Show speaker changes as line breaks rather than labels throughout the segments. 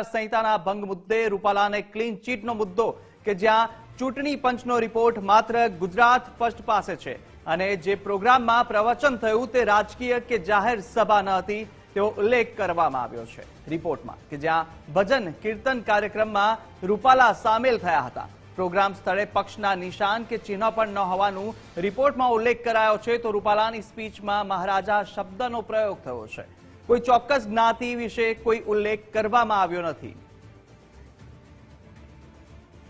સંહિતાના ભંગ મુદ્દે રૂપાલાને ક્લીન ચીટનો મુદ્દો કે જ્યાં ચૂંટણી પંચનો રિપોર્ટ માત્ર ગુજરાત ફર્સ્ટ પાસે છે. અને જે પ્રોગ્રામમાં પ્રવચન થયું તે રાજકીય કે જાહેર સભા ન હતી, તેવો ઉલ્લેખ કરવામાં આવ્યો છે. રિપોર્ટમાં કે જ્યાં ભજન, કીર્તન કાર્યક્રમમાં રૂપાલા સામેલ થયા હતા. પ્રોગ્રામ સ્થળે પક્ષના નિશાન કે ચિહ્ન પણ ન હોવાનું રિપોર્ટમાં ઉલ્લેખ કરાયો છે, તો રૂપાલાની સ્પીચમાં મહારાજા શબ્દનો પ્રયોગ થયો છે. કોઈ ચોક્કસ જ્ઞાતિ વિશે કોઈ ઉલ્લેખ કરવામાં આવ્યો નથી.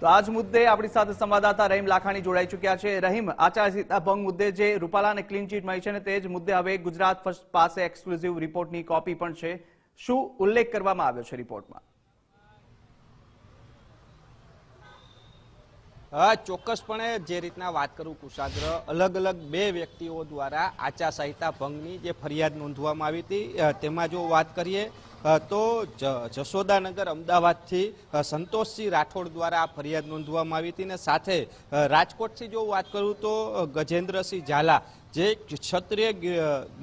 તો આજ મુદ્દે આપણી સાથે સંવાદદાતા રહીમ લાખાણી જોડાઈ ચૂક્યા છે. રહીમ, આચારસંહિતા ભંગ મુદ્દે જે રૂપાલાને ક્લીન ચીટ મળી છે તે જ મુદ્દે હવે ગુજરાત પાસે એક્સક્લુઝિવ રિપોર્ટની કોપી પણ છે. શું ઉલ્લેખ કરવામાં આવ્યો છે રિપોર્ટમાં
હા, ચોક્કસપણે જે રીતના વાત કરું કુશાગ્ર, અલગ અલગ બે વ્યક્તિઓ દ્વારા આચારસંહિતા ભંગની જે ફરિયાદ નોંધવામાં આવી હતી તેમાં જો વાત કરીએ તો જશોદાનગર અમદાવાદથી સંતોષસિંહ રાઠોડ દ્વારા આ ફરિયાદ નોંધવામાં આવી હતી ને સાથે રાજકોટથી જો વાત કરું તો ગજેન્દ્રસિંહ ઝાલા, જે ક્ષત્રિય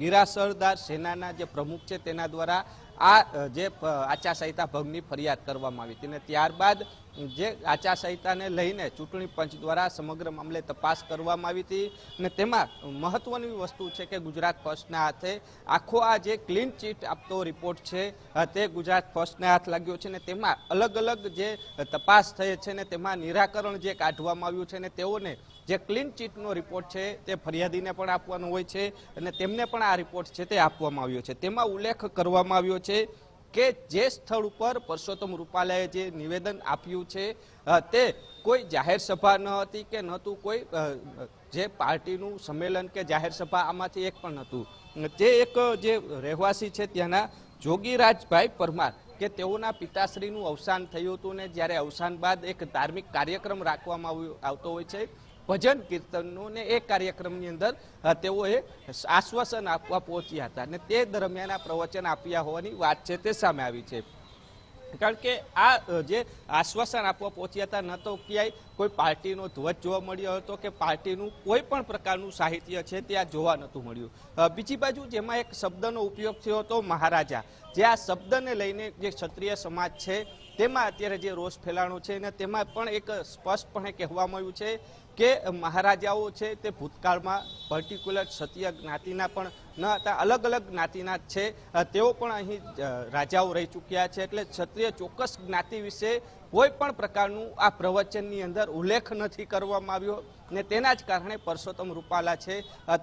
ગિરાસરદાર સેનાના જે પ્રમુખ છે, તેના દ્વારા આ જે આચારસંહિતા ભંગની ફરિયાદ કરવામાં આવી હતી ને ત્યારબાદ જે આચારસંહિતાને લઈને ચૂંટણી પંચ દ્વારા સમગ્ર મામલે તપાસ કરવામાં આવી હતી અને તેમાં મહત્વની વસ્તુ છે કે ગુજરાત ફર્સ્ટના હાથે આખો આ જે ક્લીન ચીટ આપતો રિપોર્ટ છે તે ગુજરાત ફર્સ્ટને હાથ લાગ્યો છે ને તેમાં અલગ અલગ જે તપાસ થઈ છે ને તેમાં નિરાકરણ જે કાઢવામાં આવ્યું છે ને તેઓને જે ક્લીન ચીટનો રિપોર્ટ છે તે ફરિયાદીને પણ આપવાનો હોય છે અને તેમને પણ આ રિપોર્ટ છે તે આપવામાં આવ્યો છે. તેમાં ઉલ્લેખ કરવામાં આવ્યો છે કે જે સ્થળ ઉપર પરસોત્તમ રૂપાલાએ જે નિવેદન આપ્યું છે તે કોઈ જાહેર સભા ન હતી કે નહોતું, કોઈ જે પાર્ટીનું સંમેલન કે જાહેર સભા આમાંથી એક પણ નહોતું. તે એક, જે રહેવાસી છે ત્યાંના જોગીરાજભાઈ પરમાર, કે તેઓના પિતાશ્રીનું અવસાન થયું હતું ને જ્યારે અવસાન બાદ એક ધાર્મિક કાર્યક્રમ રાખવામાં આવતો હોય છે. ભજન કીર્તનનું ને એ કાર્યક્રમની અંદર તેઓએ આશ્વાસન આપવા પહોંચ્યા હતા અને તે દરમિયાન આ પ્રવચન આપ્યા હોવાની વાત છે તે સામે આવી છે. કારણ કે આ જે આશ્વાસન આપવા પહોંચ્યા હતા, ન તો ક્યાંય કોઈ પાર્ટીનો ધ્વજ જોવા મળ્યો હતો કે પાર્ટીનું કોઈ પણ પ્રકારનું સાહિત્ય છે તે આ જોવા નહોતું મળ્યું. બીજી બાજુ જેમાં એક શબ્દનો ઉપયોગ થયો હતો મહારાજા. જે આ શબ્દને લઈને જે ક્ષત્રિય સમાજ છે તેમાં અત્યારે જે રોષ ફેલાણો છે અને તેમાં પણ એક સ્પષ્ટપણે કહેવામાં આવ્યું છે કે મહારાજાઓ છે તે ભૂતકાળમાં પર્ટિક્યુલર ક્ષત્રિય જ્ઞાતિના પણ ન હતા, અલગ અલગ જ્ઞાતિના છે. તેઓ પણ અહીં રાજાઓ રહી ચૂક્યા છે. એટલે ક્ષત્રિય ચોક્કસ જ્ઞાતિ વિશે કોઈ પણ પ્રકારનું આ પ્રવચનની અંદર ઉલ્લેખ નથી કરવામાં આવ્યો ને તેના જ કારણે પરસોત્તમ રૂપાલા છે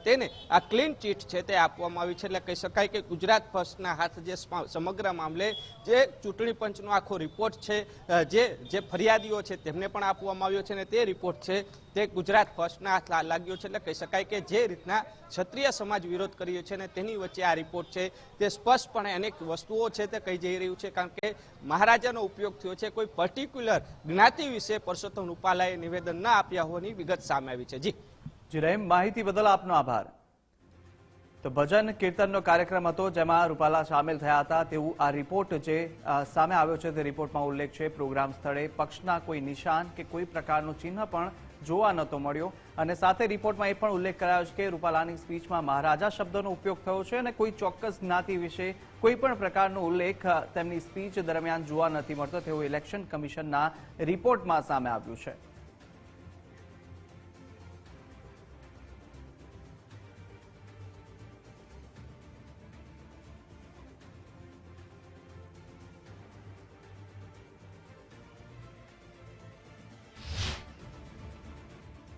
તેને આ ક્લીન ચીટ છે તે આપવામાં આવી છે. એટલે કહી શકાય કે ગુજરાત ફર્સ્ટના હાથ જે સ્મ- સમગ્ર મામલે જે ચૂંટણી પંચનો આખો રિપોર્ટ છે જે જે ફરિયાદીઓ છે તેમને પણ આપવામાં આવ્યો છે ને તે રિપોર્ટ છે તે ગુજરાત ફર્સ્ટના હાથ લાગ્યો છે. એટલે કહી શકાય કે જે રીતના ક્ષત્રિય સમાજ વિરોધ કર્યો છે ને તેની વચ્ચે આ રિપોર્ટ છે તે સ્પષ્ટપણે અનેક વસ્તુઓ છે તે કહી જઈ રહ્યું છે. કારણ કે મહારાજાનો ઉપયોગ થયો છે કોઈ પર્ટિક્યુલર જ્ઞાતિ વિશે પરસોત્તમ રૂપાલાએ નિવેદન ના આપ્યા હોવાની વિગત સામે આવી છે. જી.
જી, રહીમ, માહિતી બદલ આપનો આભાર. તો ભજન કીર્તનનો કાર્યક્રમ હતો જેમાં રૂપાલા સામેલ થયા હતા. તેવું આ રિપોર્ટ જે સામે આવ્યો છે તે રિપોર્ટમાં ઉલ્લેખ છે. પ્રોગ્રામ સ્થળે પક્ષના કોઈ નિશાન કે કોઈ પ્રકારનું ચિહ્ન પણ જોવા નહોતો મળ્યો. અને સાથે રિપોર્ટમાં એ પણ ઉલ્લેખ કરાયો છે કે રૂપાલાની સ્પીચમાં મહારાજા શબ્દનો ઉપયોગ થયો છે અને કોઈ ચોક્કસ જ્ઞાતિ વિશે કોઈ પણ પ્રકારનો ઉલ્લેખ તેમની સ્પીચ દરમિયાન જોવા નથી મળતો. તેવું ઇલેક્શન કમિશનના રિપોર્ટમાં સામે આવ્યું છે.